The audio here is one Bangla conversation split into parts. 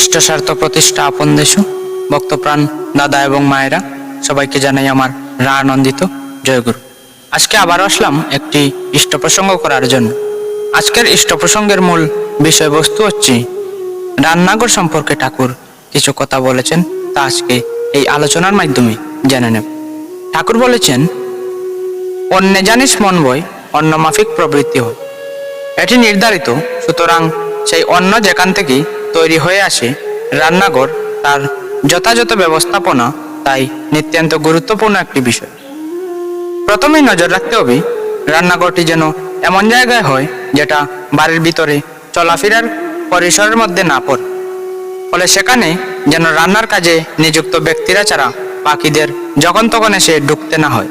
ইষ্ট স্বার্থ প্রতিষ্ঠা আপন দেশ ভক্তপ্রাণ, দাদা এবং মায়েরা, সবাইকে জানাই আমার রা আনন্দিত জয়গুরু। আজকে আবার আসলাম একটি ইষ্ট প্রসঙ্গ করার জন্য। আজকের ইষ্ট প্রসঙ্গের মূল বিষয়বস্তু হচ্ছে, রান্নাঘর সম্পর্কে ঠাকুর কিছু কথা বলেছেন, তা আজকে এই আলোচনার মাধ্যমে জেনে নেব। ঠাকুর বলেছেন, অন্যে জানিস মন বই, অন্য মাফিক প্রবৃত্তি হয়। এটি নির্ধারিত, সুতরাং সেই অন্ন যেখান থেকে তৈরি হয়ে আসে রান্নাঘর তার যথাযথ ব্যবস্থাপনা তাই নিত্যান্ত গুরুত্বপূর্ণ একটি বিষয়। প্রথমেই নজর রাখতে হবে রান্নাঘরটি যেন এমন জায়গায় হয় যেটা বাড়ির ভিতরে চলাফেরার পরিসরের মধ্যে না পড়ে। ফলে সেখানে যেন রান্নার কাজে নিযুক্ত ব্যক্তিরা ছাড়া পাখিদের যখন তখন এসে ঢুকতে না হয়।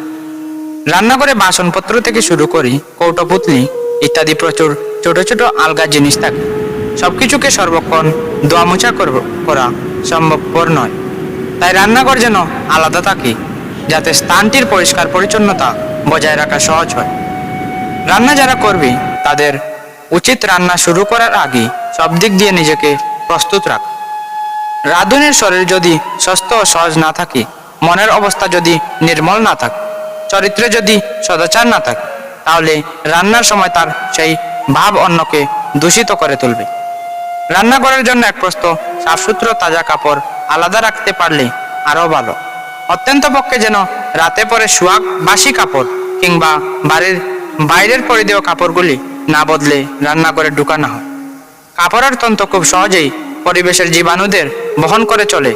রান্নাঘরে বাসনপত্র থেকে শুরু করি কৌটো পুতলি ইত্যাদি প্রচুর ছোট ছোট আলগা জিনিস থাকে। সবকিছুকে সর্বক্ষণ দোয়া মোছা করব- করা সম্ভবপর নয়। তাই রান্নাঘর যেন আলাদা থাকে, যাতে স্থানটির পরিষ্কার পরিচ্ছন্নতা বজায় রাখা সহজ হয়। রান্না যারা করবে, তাদের উচিত রান্না শুরু করার আগে সব দিক দিয়ে নিজেকে প্রস্তুত রাখ। রাঁধুনের শরীর যদি সুস্থ ও সহজ না থাকে, মনের অবস্থা যদি নির্মল না থাকে, চরিত্রে যদি সদাচার না থাকে, তাহলে রান্নার সময় তার সেই ভাব অন্যকে দূষিত করে তুলবে। রান্না করার জন্য এক প্রস্ত সাফসুতরো তাজা কাপড় আলাদা রাখতে পারলে আরও ভালো। অত্যন্ত পক্ষে যেন রাতে পরে সোয়াগ বাসি কাপড় কিংবা বাড়ির বাইরের পরে দেওয়া কাপড়গুলি না বদলে রান্না করে ঢুকানো হয়। কাপড়ের তন্ত্র খুব সহজেই পরিবেশের জীবাণুদের বহন করে চলে।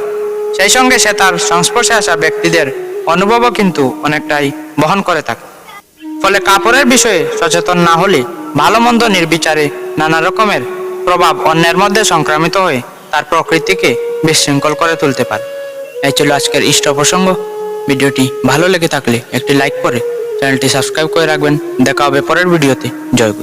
সেই সঙ্গে সে তার সংস্পর্শে আসা ব্যক্তিদের অনুভবও কিন্তু অনেকটাই বহন করে থাকে। ফলে কাপড়ের বিষয়ে সচেতন না হলে ভালো মন্দ নির্বিচারে নানা রকমের প্রভাব অন্যের মধ্যে সংক্রামিত হয়ে তার প্রকৃতিকে বিশৃঙ্খল করে তুলতে পারে। এই ছিল আজকের ইষ্ট প্রসঙ্গ। ভিডিওটি ভালো লেগে থাকলে একটি লাইক করে চ্যানেলটি সাবস্ক্রাইব করে রাখবেন। দেখা হবে পরের ভিডিওতে। জয়